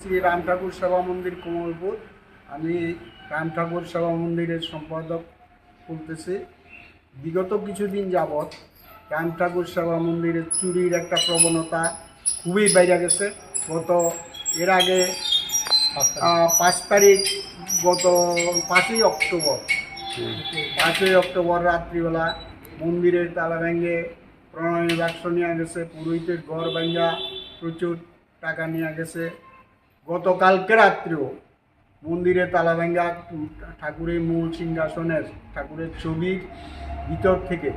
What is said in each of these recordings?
শ্রী রাম ঠাকুর সেবা মন্দির কোমলপুর আমি রাম ঠাকুর সেবা মন্দিরের সম্পাদক বলতেছি। বিগত কিছুদিন যাবৎ রাম ঠাকুর সেবা মন্দিরের চুরির একটা প্রবণতা খুবই বেড়ে গেছে। গত, এর আগে পাঁচ তারিখ গত পাঁচই অক্টোবর। পাঁচই অক্টোবর রাত্রিবেলা মন্দিরের তালা ভেঙে প্রণয় বাক্স নিয়ে গেছে পুরোহিতের ঘর ভাঙ্গা প্রচুর টাকা নিয়ে গেছে। গতকালকে রাত্রেও মন্দিরে তালা ভাঙ্গা ঠাকুরের মূল সিংহাসনের ঠাকুরের ছবির ভিতর থেকে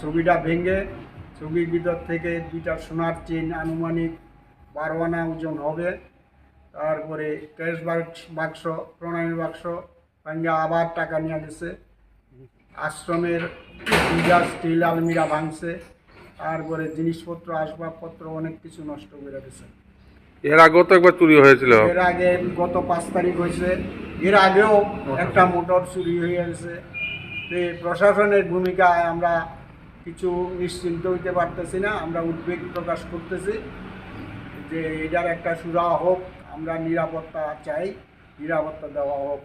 ছবিটা ভেঙে ছবির ভিতর থেকে দুইটা সোনার চেন আনুমানিক বারো আনা ওজন হবে। তারপরে ক্যাশ বাক্স বাক্স প্রণয় বাক্স ভাঙ্গা আবার টাকা নিয়ে গেছে। আশ্রমের পূজা স্টিল আলমিরা ভাঙছে। তারপরে জিনিসপত্র আসবাবপত্র অনেক কিছু নষ্ট করে গেছে এর আগেও তো একবার চুরি হয়েছিল। এর আগে গত পাঁচ তারিখ হয়েছে। এর আগেও একটা মোটর চুরি হয়ে গেছে। প্রশাসনের ভূমিকায় আমরা কিছু নিশ্চিন্ত হইতে পারতেছি না। আমরা উদ্বেগ প্রকাশ করতেছি যে এটার একটা সুরা হোক আমরা নিরাপত্তা চাই নিরাপত্তা দেওয়া হোক।